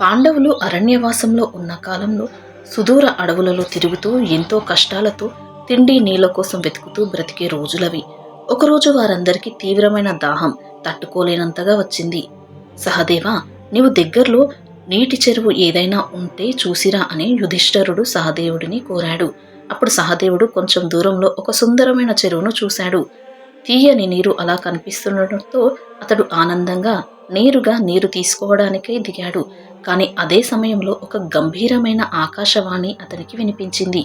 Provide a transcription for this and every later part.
పాండవులు అరణ్యవాసంలో ఉన్న కాలంలో సుదూర అడవులలో తిరుగుతూ ఎంతో కష్టాలతో తిండి నీళ్ళ కోసం వెతుకుతూ బ్రతికే రోజులవి. ఒకరోజు వారందరికీ తీవ్రమైన దాహం తట్టుకోలేనంతగా వచ్చింది. సహదేవా నీవు దగ్గరలో నీటి చెరువు ఏదైనా ఉంటే చూసిరా అని యుధిష్ఠరుడు సహదేవుడిని కోరాడు. అప్పుడు సహదేవుడు కొంచెం దూరంలో ఒక సుందరమైన చెరువును చూశాడు. తీయని నీరు అలా కనిపిస్తుండటంతో అతడు ఆనందంగా నేరుగా నీరు తీసుకోవడానికై దిగాడు. కానీ అదే సమయంలో ఒక గంభీరమైన ఆకాశవాణి అతనికి వినిపించింది.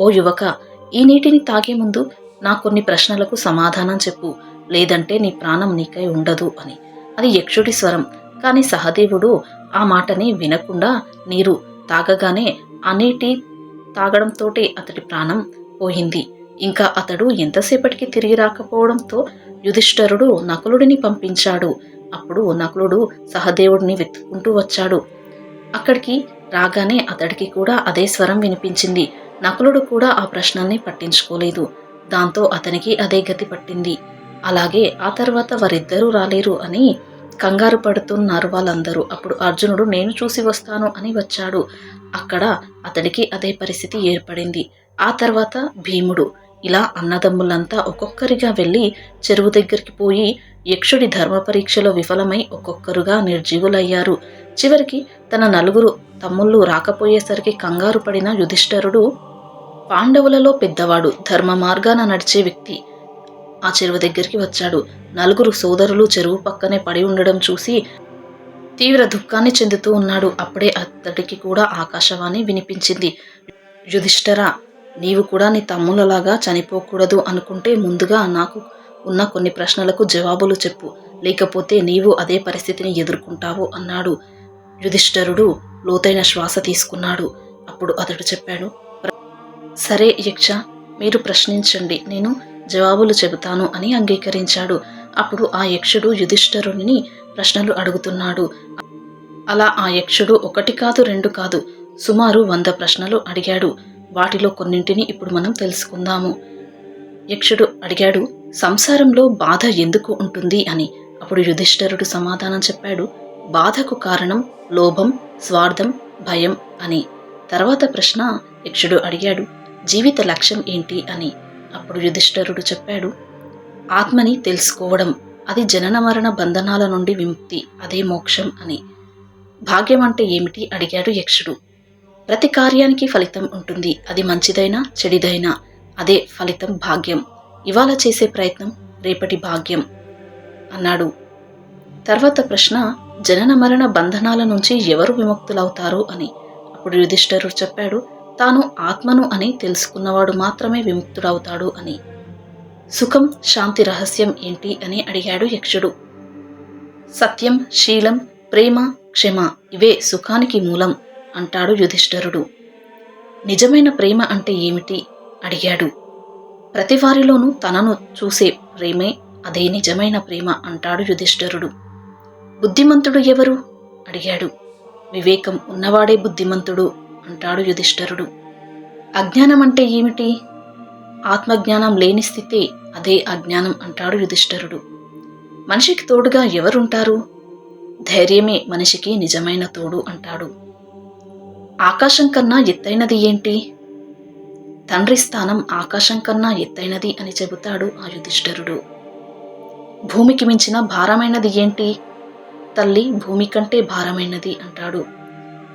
ఓ యువక ఈ నీటిని తాగే ముందు నా కొన్ని ప్రశ్నలకు సమాధానం చెప్పు. లేదంటే నీ ప్రాణం నీకై ఉండదు అని. అది యక్షుడి స్వరం. కానీ సహదేవుడు ఆ మాటని వినకుండా నీరు తాగగానే ఆ నీటి తాగడంతోటే అతడి ప్రాణం పోయింది. ఇంకా అతడు ఎంతసేపటికి తిరిగి రాకపోవడంతో యుధిష్ఠరుడు నకులుడిని పంపించాడు. అప్పుడు నకులుడు సహదేవుడిని వెతుక్కుంటూ వచ్చాడు. అక్కడికి రాగానే అతడికి కూడా అదే స్వరం వినిపించింది. నకులుడు కూడా ఆ ప్రశ్నల్ని పట్టించుకోలేదు. దాంతో అతనికి అదే గతి పట్టింది. అలాగే ఆ తర్వాత వారిద్దరూ రాలేరు అని కంగారు పడుతున్నారు వాళ్ళందరూ. అప్పుడు అర్జునుడు నేను చూసి వస్తాను అని వచ్చాడు. అక్కడ అతడికి అదే పరిస్థితి ఏర్పడింది. ఆ తర్వాత భీముడు ఇలా అన్నదమ్ములంతా ఒక్కొక్కరిగా వెళ్ళి చెరువు దగ్గరికి పోయి యక్షుడి ధర్మ పరీక్షలో విఫలమై ఒక్కొక్కరుగా నిర్జీవులయ్యారు. చివరికి తన నలుగురు తమ్ముళ్ళు రాకపోయేసరికి కంగారు పడిన యుధిష్ఠరుడు పాండవులలో పెద్దవాడు ధర్మ మార్గాన నడిచే వ్యక్తి ఆ చెరువు దగ్గరికి వచ్చాడు. నలుగురు సోదరులు చెరువు పక్కనే పడి ఉండడం చూసి తీవ్ర దుఃఖాన్ని చెందుతూ ఉన్నాడు. అప్పుడే అతడికి కూడా ఆకాశవాణి వినిపించింది. యుధిష్ఠరా నీవు కూడా నీ తమ్ములలాగా చనిపోకూడదు అనుకుంటే ముందుగా నాకు ఉన్న కొన్ని ప్రశ్నలకు జవాబులు చెప్పు. లేకపోతే నీవు అదే పరిస్థితిని ఎదుర్కొంటావు అన్నాడు. యుధిష్ఠరుడు లోతైన శ్వాస తీసుకున్నాడు. అప్పుడు అతడు చెప్పాడు సరే యక్ష మీరు ప్రశ్నించండి. నేను జవాబులు చెబుతాను అని అంగీకరించాడు. అప్పుడు ఆ యక్షుడు యుధిష్ఠరుని ప్రశ్నలు అడుగుతున్నాడు. అలా ఆ యక్షుడు ఒకటి కాదు రెండు కాదు సుమారు వంద ప్రశ్నలు అడిగాడు. వాటిలో కొన్నింటిని ఇప్పుడు మనం తెలుసుకుందాము. యక్షుడు అడిగాడు సంసారంలో బాధ ఎందుకు ఉంటుంది? అని. అప్పుడు యుధిష్ఠరుడు సమాధానం చెప్పాడు బాధకు కారణం లోభం స్వార్థం భయం అని. తర్వాత ప్రశ్న యక్షుడు అడిగాడు జీవిత లక్ష్యం ఏంటి? అని. అప్పుడు యుధిష్ఠరుడు చెప్పాడు ఆత్మని తెలుసుకోవడం అది జనన మరణ బంధనాల నుండి విముక్తి అదే మోక్షం అని. భాగ్యం అంటే ఏమిటి? అడిగాడు యక్షుడు. ప్రతి కార్యానికి ఫలితం ఉంటుంది. అది మంచిదైనా చెడిదైనా అదే ఫలితం భాగ్యం. ఇవాళ చేసే ప్రయత్నం రేపటి భాగ్యం అన్నాడు. తర్వాత ప్రశ్న జనన మరణ బంధనాల నుంచి ఎవరు విముక్తులవుతారు అని. అప్పుడు యుధిష్ఠరుడు చెప్పాడు తాను ఆత్మను అని తెలుసుకున్నవాడు మాత్రమే విముక్తుడవుతాడు అని. సుఖం శాంతి రహస్యం ఏంటి అని అడిగాడు యక్షుడు. సత్యం శీలం ప్రేమ క్షమ ఇవే సుఖానికి మూలం. అంటాడు యుధిష్ఠరుడు. నిజమైన ప్రేమ అంటే ఏమిటి? అడిగాడు. ప్రతివారిలోనూ తనను చూసే ప్రేమే అదే నిజమైన ప్రేమ అంటాడు యుధిష్ఠరుడు. బుద్ధిమంతుడు ఎవరు? అడిగాడు. వివేకం ఉన్నవాడే బుద్ధిమంతుడు అంటాడు యుధిష్ఠరుడు. అజ్ఞానం అంటే ఏమిటి? ఆత్మజ్ఞానం లేని స్థితే అదే అజ్ఞానం అంటాడు యుధిష్ఠరుడు. మనిషికి తోడుగా ఎవరుంటారు? ధైర్యమే మనిషికి నిజమైన తోడు అంటాడు. ఆకాశం కన్నా ఎత్తైనది ఏంటి? తండ్రి స్థానం ఆకాశం కన్నా ఎత్తైనది అని చెబుతాడు ఆ యుధిష్ఠరుడు. భూమికి మించిన భారమైనది ఏంటి? తల్లి భూమి కంటే భారమైనది అంటాడు.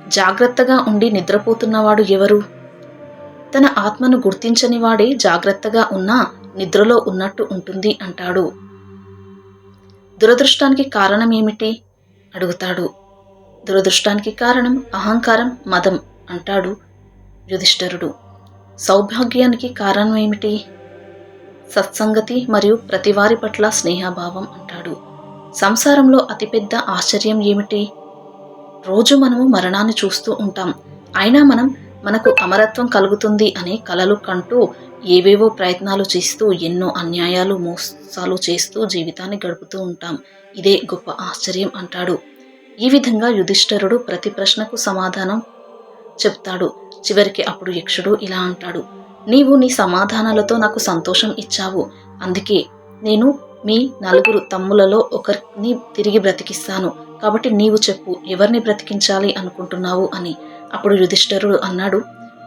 జాగ్రత్తగా ఉండి నిద్రపోతున్నవాడు ఎవరు? తన ఆత్మను గుర్తించని వాడే జాగ్రత్తగా ఉన్నా నిద్రలో ఉన్నట్టు ఉంటుంది అంటాడు. దురదృష్టానికి కారణం ఏమిటి అడుగుతాడు. దురదృష్టానికి కారణం అహంకారం మదం అంటాడు యుధిష్ఠరుడు. సౌభాగ్యానికి కారణం ఏమిటి? సత్సంగతి మరియు ప్రతివారి పట్ల స్నేహభావం అంటాడు. సంసారంలో అతిపెద్ద ఆశ్చర్యం ఏమిటి? రోజు మనము మరణాన్ని చూస్తూ ఉంటాం. అయినా మనం మనకు అమరత్వం కలుగుతుంది అనే కలలు కంటూ ఏవేవో ప్రయత్నాలు చేస్తూ ఎన్నో అన్యాయాలు మోసాలు చేస్తూ జీవితాన్ని గడుపుతూ ఉంటాం. ఇదే గొప్ప ఆశ్చర్యం అంటాడు ఈ విధంగా యుధిష్ఠరుడు ప్రతి ప్రశ్నకు సమాధానం చెప్తాడు. చివరికి అప్పుడు యక్షుడు ఇలా అంటాడు. నీవు నీ సమాధానాలతో నాకు సంతోషం ఇచ్చావు. అందుకే నేను మీ నలుగురు తమ్ములలో ఒకరిని తిరిగి బ్రతికిస్తాను. కాబట్టి నీవు చెప్పు ఎవరిని బ్రతికించాలి అనుకుంటున్నావు అని. అప్పుడు యుధిష్ఠరుడు అన్నాడు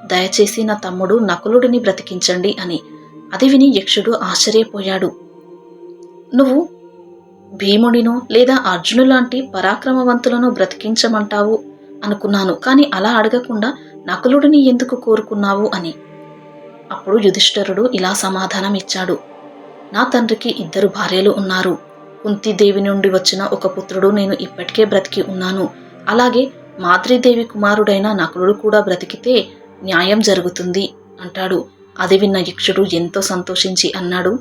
దయచేసి నా తమ్ముడు నకులుడిని బ్రతికించండి అని. అది విని యక్షుడు ఆశ్చర్యపోయాడు. నువ్వు భీముడినో లేదా అర్జును లాంటి పరాక్రమవంతులను బ్రతికించమంటావు అనుకున్నాను కానీ అలా అడగకుండా నకులుడిని ఎందుకు కోరుకున్నావు అని. అప్పుడు యుధిష్ఠరుడు ఇలా సమాధానం ఇచ్చాడు నా తండ్రికి ఇద్దరు భార్యలు ఉన్నారు. కుంతిదేవి నుండి వచ్చిన ఒక పుత్రుడు నేను ఇప్పటికే బ్రతికి ఉన్నాను. అలాగే మాద్రీదేవి కుమారుడైన నకులుడు కూడా బ్రతికితే న్యాయం జరుగుతుంది అంటాడు. అది విన్న యక్షుడు ఎంతో సంతోషించి అన్నాడు.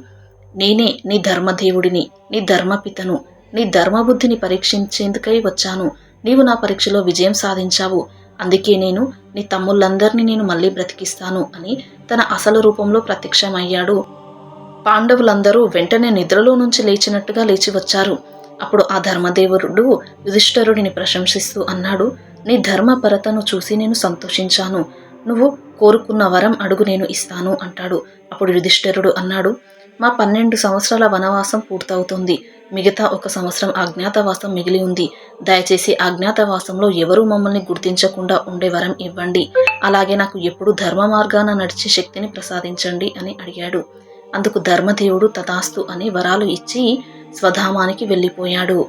నేనే నీ ధర్మదేవుడిని నీ ధర్మపితను నీ ధర్మబుద్ధిని పరీక్షించేందుకై వచ్చాను. నీవు నా పరీక్షలో విజయం సాధించావు. అందుకే నేను నీ తమ్ముళ్ళందరినీ నేను మళ్ళీ బ్రతికిస్తాను అని తన అసలు రూపంలో ప్రత్యక్షమయ్యాడు. పాండవులందరూ వెంటనే నిద్రలో నుంచి లేచినట్టుగా లేచి వచ్చారు. అప్పుడు ఆ ధర్మదేవుడు యుధిష్ఠరుడిని ప్రశంసిస్తూ అన్నాడు నీ ధర్మపరతను చూసి నేను సంతోషించాను. నువ్వు కోరుకున్న వరం అడుగు నేను ఇస్తాను అంటాడు. అప్పుడు యుధిష్ఠరుడు అన్నాడు మా పన్నెండు సంవత్సరాల వనవాసం పూర్తవుతుంది. మిగతా ఒక సంవత్సరం అజ్ఞాతవాసం మిగిలి ఉంది. దయచేసి అజ్ఞాతవాసంలో ఎవరూ మమ్మల్ని గుర్తించకుండా ఉండే వరం ఇవ్వండి. అలాగే నాకు ఎప్పుడు ధర్మ మార్గాన నడిచే శక్తిని ప్రసాదించండి అని అడిగాడు. అందుకు ధర్మదేవుడు తథాస్తు అని వరాలు ఇచ్చి స్వధామానికి వెళ్ళిపోయాడు.